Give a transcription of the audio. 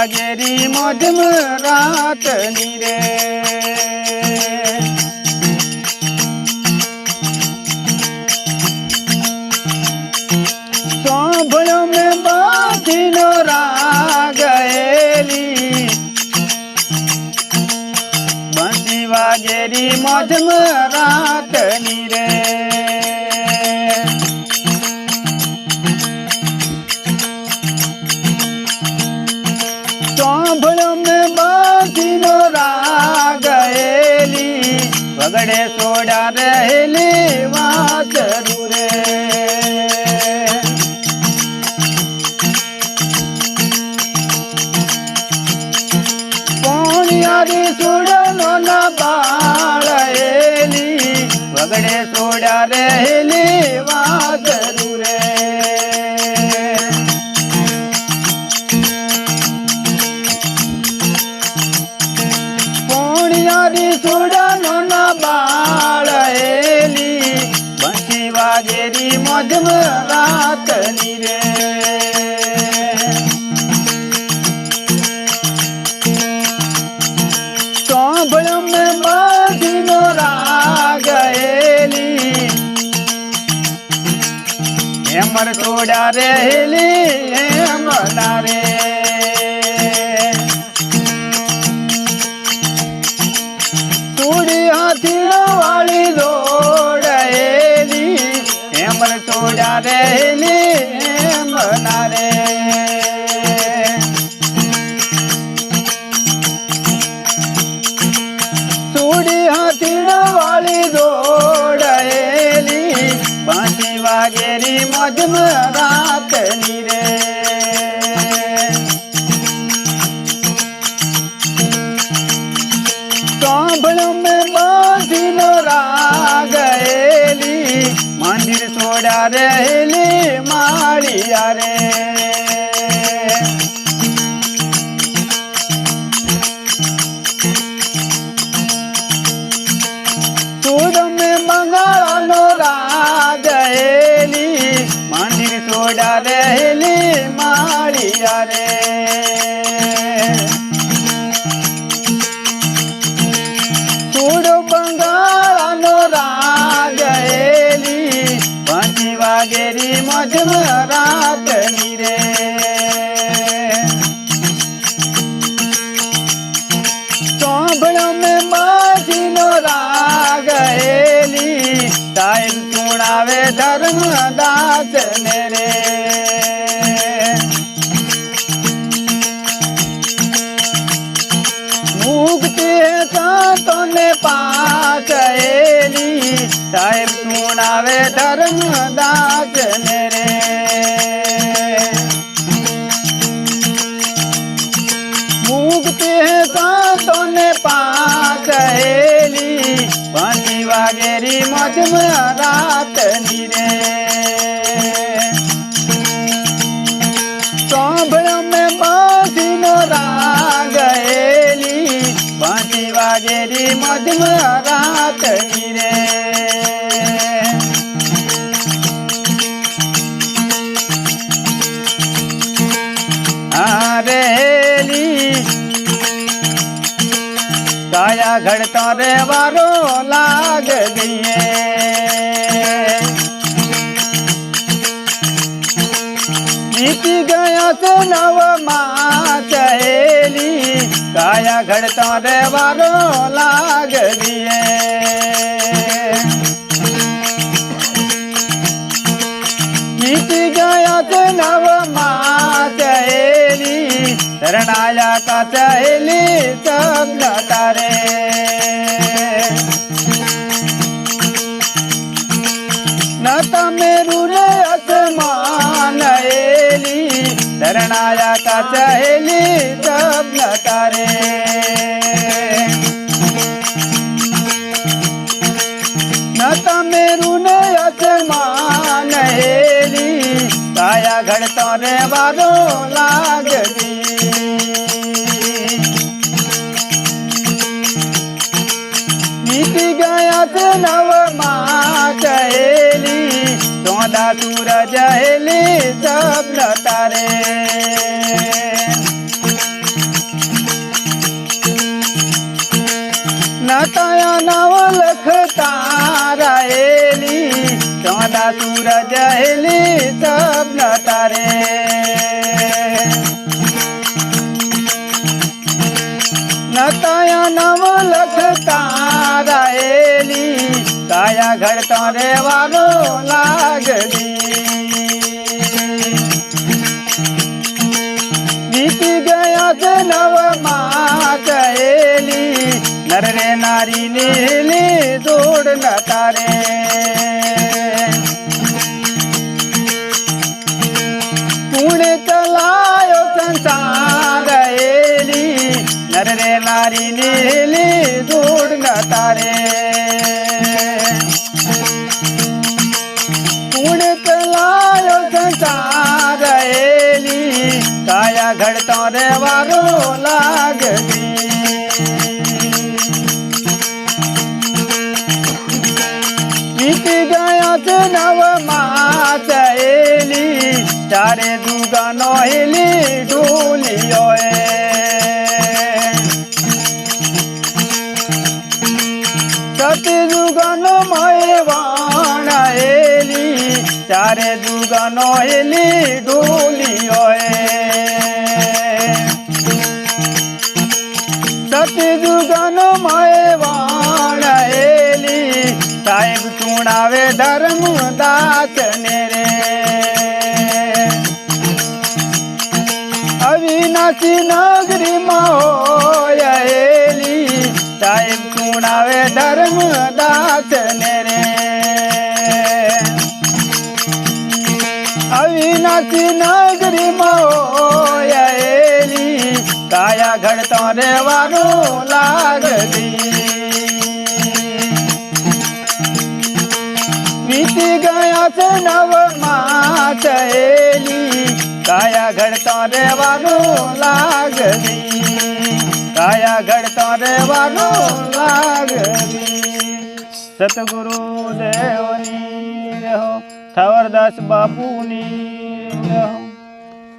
વાગેરી મોજમ રાતની રે. સાંભળ્યો મેં બાજીનો રાગ એલી. બંસી વાગેરી મોજમ રાતની રે. વગડે સોડા રહેલી વાત રે હેમર થોડા રહેલી હેમલા રે સુડી હાથી વાળી દોડ એલી હેમર થોડા વાગેરી રાત રાતની રે સાંભળ્યો મેં બાંધીનો રાગ એલી મંદિર છોડા રહેલી માળિયા રે. ધર્મ દાસ ને રે મુક્તિ સંતો ને પાસ એલી સાહેબ સુણાવે ધર્મ દાસ ને રે મુક્તિ સંતો પાંચી વાગેરી મજમ રાતની રે. સાંભળ્યો મેં બાજીનો રાગ એલી. પાંચી વાગેરી મજમ રાતની ઘડતો રે વારો લાગ દઈએ જીતી ગયા છે નવ માચેલી કાયા ઘડતો રે વારો લાગ દઈએ જીતી ગયા છે નવમાં ચહેલી શરણાયા કા ચહેલી સબ તારે. ન તમે રૂલે અસમાન એલી શરણાયા કા ચહેલી સબ તારે. ન તમે રૂને અસમાન હેલી કાયા ઘડતો રે વારો લાગતી નવમાં કહેલી સોદા સૂરજ હેલી સપ્ન તારે નતયા નવ લખતા રહેલી સોદા સૂરજ હેલી સપ્ન તારે. રહેલી કાયા ઘડતો રહેવાનું લાગડી વીતી ગયા છે નવમાં કહેલી નર રે નારી નીલી જોડ ન તારે પુણે ચલાયો સંસાર એલી નર રે નારી નીલી જોડ ન તારે રેવારો લાગતી વીતી ગયા છે નવ માસ તારે દુગા નહેલી ઢોલિયો ઢોલીઓ સતયુગનો મય વાણ એલી ચારે દુગનો એલી ડોલીઓ સતયુગનો મય વાણેલી સાહેબ ચૂણાવે ધર્મ દાસ ને રે. અવિનાશી નગરીમાં કાયા ઘડતો રહેવાનું લાગતી વીતી ગયા છે નવ માસ એલી કાયા ઘડતો રહેવાનું લાગતી કાયા ઘડતો રહેવાનું લાગતી સતગુરુ દેવની રહો ઠાવરદાસ બાપુની રહો.